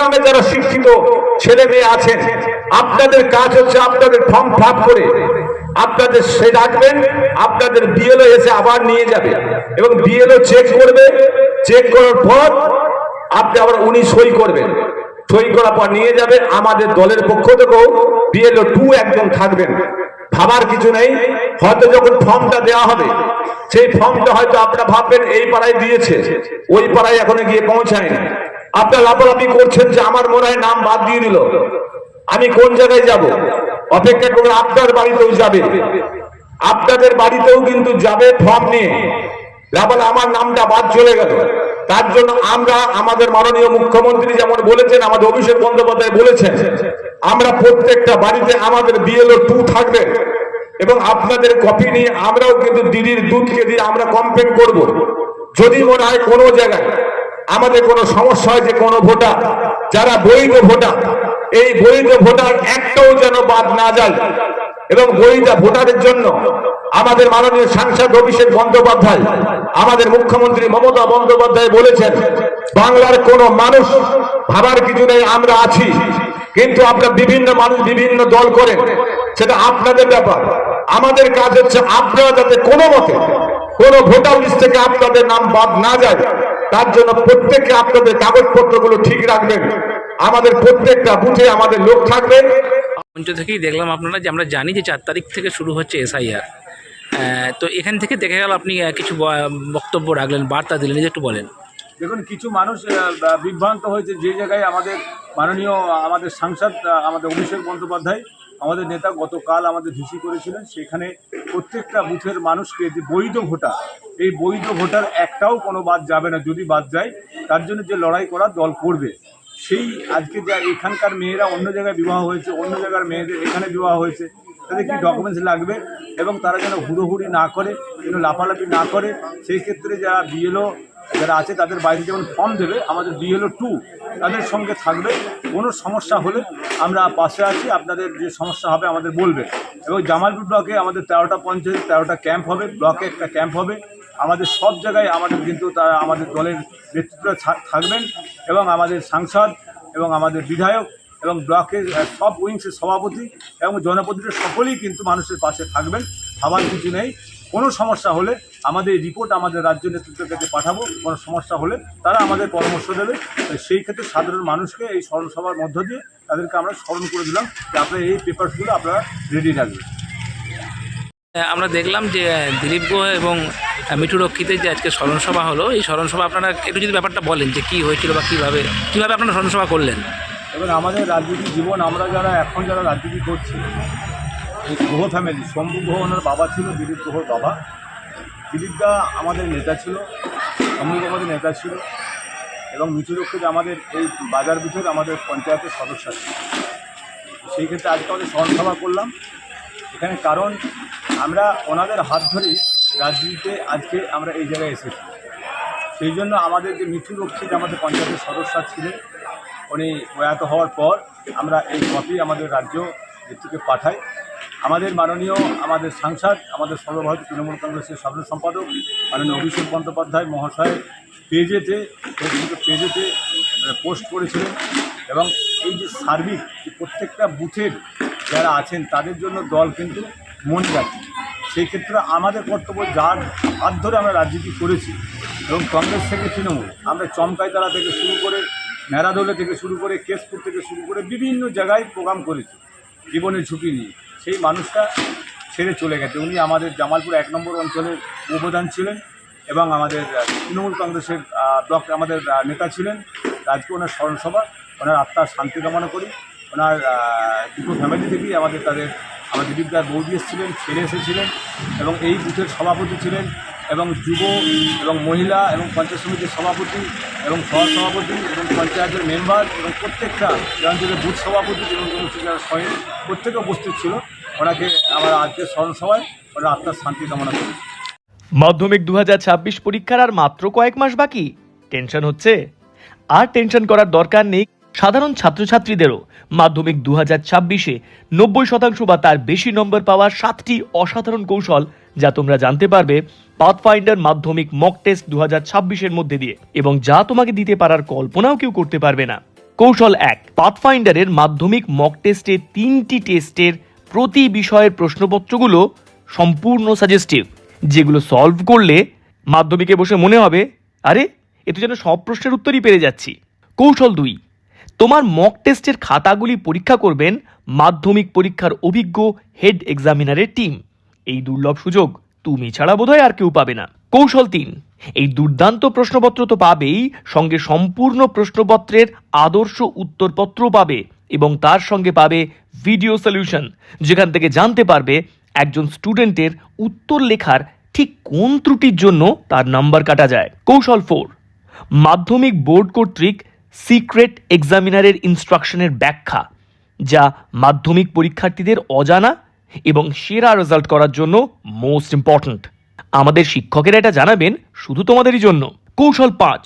গ্রামে যারা শিক্ষিত ছেলে মেয়ে আছেন, আপনাদের কাজ হচ্ছে আপনাদের ফর্ম ফাপ করে আপনাদের সে ডাকবেন, আপনাদের বিএলও এসে আবার নিয়ে যাবে এবং বিএলও চেক করবে, চেক করার পর আপনি আবার উনি সই করবেন। সই করার পর নিয়ে যাবে, আমাদের দলের পক্ষ থেকেও বিএলও টু একজন থাকবেন। ভাবার কিছু নেই, হয়তো যখন ফর্মটা দেওয়া হবে, সেই ফর্মটা হয়তো আপনারা ভাববেন, এই পাড়ায় দিয়েছে, ওই পাড়ায় এখনও গিয়ে পৌঁছায়নি। আপনারা লাফালাফি করছেন যে আমার মনে হয় নাম বাদ দিয়ে দিল। আমি কোন জায়গায় যাব? অপেক্ষা করে আপনার বাড়িতেও যাবে। আপনাদের বাড়িতেও কিন্তু যাবে, ফর্ম নিয়ে। বলে আমার নামটা বাদ চলে গেল। তার জন্য আমরা আমাদের মাননীয় মুখ্যমন্ত্রী যেমন বলেছেন, আমাদের অভিষেক বন্দ্যোপাধ্যায় বলেছেন, আমরা প্রত্যেকটা বাড়িতে আমাদের বিএলও টু থাকবে এবং আপনাদের কপি নিয়ে আমরাও কিন্তু দিদির দুধকে দিয়ে আমরা কমপ্লেন করব। যদি মনে হয় কোনো জায়গায় আমাদের কোনো সমস্যা হয় যে কোনো ভোটার, যারা বৈধ ভোটার, এই বৈধ ভোটার একটাও যেন বাদ না যায়। এবং বৈধ ভোটারের জন্য আমাদের মাননীয় সাংসদ অভিষেক বন্দ্যোপাধ্যায়, আমাদের মুখ্যমন্ত্রী মমতা বন্দ্যোপাধ্যায় বলেছেন, বাংলার কোন মানুষ ভাবার কিছু নেই, আমরা আছি। কিন্তু আপনার বিভিন্ন মানুষ বিভিন্ন দল করেন সেটা আপনাদের ব্যাপার। আমাদের কাজ হচ্ছে আপনারা যাতে কোনো মতে কোনো ভোটার লিস্ট থেকে আপনাদের নাম বাদ না যায়। তার জন্য প্রত্যেককে আপনাদের কাগজপত্রগুলো ঠিক রাখবেন। আমাদের প্রত্যেকটা বুথে আমাদের লোক থাকবে। মঞ্চ থেকেই দেখলাম আপনারা যে আমরা জানি যে চার তারিখ থেকে শুরু হচ্ছে এসআইআর। তো এখান থেকে দেখে গেল আপনি কিছু বক্তব্য রাখলেন বার্তা দিলেন একটু বলেন। দেখুন কিছু মানুষ বিভ্রান্ত হয়েছে যে জায়গায় আমাদের মাননীয় আমাদের সাংসদ আমাদের অভিষেক বন্দ্যোপাধ্যায় আমাদের নেতা গতকাল আমাদের ভিসি করেছিলেন, সেখানে প্রত্যেকটা বুথের মানুষকে যে বৈধ ভোটার, এই বৈধ ভোটার একটাও কোনো বাদ যাবে না, যদি বাদ যায়, তার জন্য যে লড়াই করা দল করবে। সেই আজকে যা এখানকার মেয়েরা অন্য জায়গায় বিবাহ হয়েছে, অন্য জায়গার মেয়েদের এখানে বিবাহ হয়েছে, তাদের কি ডকুমেন্টস লাগবে? এবং তারা যেন হুড়োহুড়ি না করে, যেন লাফালাফি না করে, সেই ক্ষেত্রে যারা বিএলও যারা আছে তাদের বাইরে যেমন ফর্ম দেবে, আমাদের বিএলও টু তাদের সঙ্গে থাকবে। কোনো সমস্যা হলে আমরা পাশে আছি, আপনাদের যে সমস্যা হবে আমাদের বলবে। এবং জামালপুর ব্লকে আমাদের তেরোটা পঞ্চায়েত, তেরোটা ক্যাম্প হবে, ব্লকে একটা ক্যাম্প হবে। আমাদের সব জায়গায় আমাদের কিন্তু তারা, আমাদের দলের নেতৃত্বটা থাকবেন এবং আমাদের সাংসদ এবং আমাদের বিধায়ক এবং ব্লকের সব উইংসের সভাপতি এবং জনপ্রতিনিধি সকলেই কিন্তু মানুষের পাশে থাকবেন, ভাবার কিছু নেই। কোনো সমস্যা হলে আমাদের রিপোর্ট আমাদের রাজ্য নেতৃত্বের কাছে পাঠাবো কোনো সমস্যা হলে তারা আমাদের পরামর্শ দেবে। সেই ক্ষেত্রে সাধারণ মানুষকে এই স্মরণ সভার মধ্য দিয়ে তাদেরকে আমরা স্মরণ করে দিলাম যে আপনারা এই পেপারসগুলো আপনারা রেডি রাখবেন। আমরা দেখলাম যে দিলীপ গুহ এবং মিঠু রক্ষিতের যে আজকে স্মরণসভা হলো এই স্মরণসভা আপনারা একটু যদি ব্যাপারটা বলেন যে কি হয়েছিল বা কীভাবে কীভাবে আপনারা স্মরণসভা করলেন? এবং আমাদের রাজনীতি জীবন আমরা যারা এখন যারা রাজনীতি করছি এই গ্রহ ফ্যামিলি শম্ভু গ্রহ ওনার বাবা ছিল দিলীপ গ্রহর বাবা। দিলীপদা আমাদের নেতা ছিল শম্ভু আমাদের নেতা ছিল এবং মিঠু রক্ষিত আমাদের এই বাজার ভিতরে আমাদের পঞ্চায়েতের সদস্য ছিল। সেই ক্ষেত্রে আজকে আমাদের স্মরণসভা করলাম। এখানে কারণ আমরা ওনাদের হাত ধরেই রাজনীতিতে আজকে আমরা এই জায়গায় এসেছি। সেই জন্য আমাদের যে মিঠু রক্ষিত আমাদের পঞ্চায়েতের সদস্য ছিলেন, উনি প্রয়াত হওয়ার পর আমরা এই কপি আমাদের রাজ্য নেতৃত্বে পাঠাই। আমাদের মাননীয়, আমাদের সাংসদ, আমাদের সর্বভারতীয় তৃণমূল কংগ্রেসের সাধারণ সম্পাদক, মাননীয় অভিষেক বন্দ্যোপাধ্যায় মহাশয় পেজেতে, ফেসবুকে পেজেতে পোস্ট করেছিলেন এবং এই যে সার্বিক প্রত্যেকটা বুথের যারা আছেন, তাদের জন্য দল কিন্তু মন যাচ্ছে সেই ক্ষেত্রে আমাদের কর্তব্য যার হাত ধরে আমরা রাজনীতি করেছি এবং কংগ্রেস থেকে তৃণমূল, আমরা চমকাইতলা থেকে শুরু করে ন্যাড়াদোলে থেকে শুরু করে কেশপুর থেকে শুরু করে বিভিন্ন জায়গায় প্রোগ্রাম করেছি, জীবনের ঝুঁকি নিয়ে। সেই মানুষটা ছেড়ে চলে গেছে। উনি আমাদের জামালপুর এক নম্বর অঞ্চলের উপপ্রধান ছিলেন এবং আমাদের তৃণমূল কংগ্রেসের ব্লক, আমাদের নেতা ছিলেন। আজকে ওনার স্মরণসভা, ওনার আত্মার শান্তি কামনা করি। ওনার দুটো ফ্যামিলি থেকেই আমাদের তাদের আমাদের দিলীপদার বৌদি এসেছিলেন, ছেলে এসেছিলেন এবং এই বুথের সভাপতি ছিলেন এবং যুব এবং মহিলা এবং পঞ্চায়েত সমিতির সভাপতি এবং সহ সভাপতি এবং পঞ্চায়েতের মেম্বার এবং প্রত্যেকটা এই বুথ সভাপতি এবং স্বয়ং প্রত্যেকে উপস্থিত ছিল। ওনাকে আমার আজকের স্মরণসভায় ওনার আত্মার শান্তি কামনা করি। মাধ্যমিক দু হাজার ছাব্বিশ পরীক্ষার আর মাত্র কয়েক মাস বাকি। টেনশন হচ্ছে? আর টেনশন করার দরকার নেই সাধারণ ছাত্রছাত্রীদেরও। মাধ্যমিক দু হাজার ছাব্বিশে নব্বই শতাংশ বা তার বেশি নম্বর পাওয়ার সাতটি অসাধারণ কৌশল যা তোমরা জানতে পারবে পাথফাইন্ডার মাধ্যমিক মক টেস্ট দু হাজার মধ্যে দিয়ে এবং যা তোমাকে দিতে পারার কল্পনাও কেউ করতে পারবে না। কৌশল এক পাথফাইন্ডারের মাধ্যমিক মক টেস্টে তিনটি টেস্টের প্রতি বিষয়ের প্রশ্নপত্রগুলো সম্পূর্ণ সাজেস্টিভ যেগুলো সলভ করলে মাধ্যমিকে বসে মনে হবে, আরে, এ তো যেন সব প্রশ্নের উত্তরই পেরে যাচ্ছি। কৌশল দুই, তোমার মক টেস্টের খাতাগুলি পরীক্ষা করবেন মাধ্যমিক পরীক্ষার অভিজ্ঞ হেড এক্সামিনারের টিম এই দুর্লভ সুযোগ তুমি ছাড়া বোধহয় আর কেউ পাবে না। কৌশল তিন, এই দুর্দান্ত প্রশ্নপত্র তো পাবেই, সঙ্গে সম্পূর্ণ প্রশ্নপত্রের আদর্শ উত্তরপত্র পাবে এবং তার সঙ্গে পাবে ভিডিও সলিউশন যেখান থেকে জানতে পারবে একজন স্টুডেন্টের উত্তর লেখার ঠিক কোন ত্রুটির জন্য তার নাম্বার কাটা যায়। কৌশল ফোর মাধ্যমিক বোর্ড কর্তৃক সিক্রেট এক্সামিনারের ইনস্ট্রাকশনের ব্যাখ্যা, যা মাধ্যমিক পরীক্ষার্থীদের অজানা এবং সেরা রেজাল্ট করার জন্য মোস্ট ইম্পর্ট্যান্ট আমাদের শিক্ষকেরা এটা জানাবেন শুধু তোমাদেরই জন্য। কৌশল পাঁচ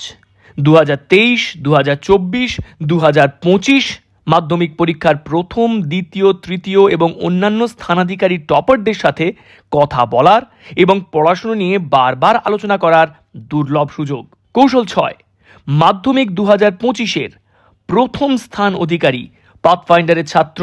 দু হাজার তেইশ দু হাজার চব্বিশ দু হাজার পঁচিশ মাধ্যমিক পরীক্ষার প্রথম, দ্বিতীয়, তৃতীয় এবং অন্যান্য স্থানাধিকারী টপারদের সাথে কথা বলার এবং পড়াশুনো নিয়ে বারবার আলোচনা করার দুর্লভ সুযোগ। কৌশল ছয়, মাধ্যমিক দু হাজার পঁচিশের প্রথম স্থান অধিকারী, পাথফাইন্ডারের ছাত্র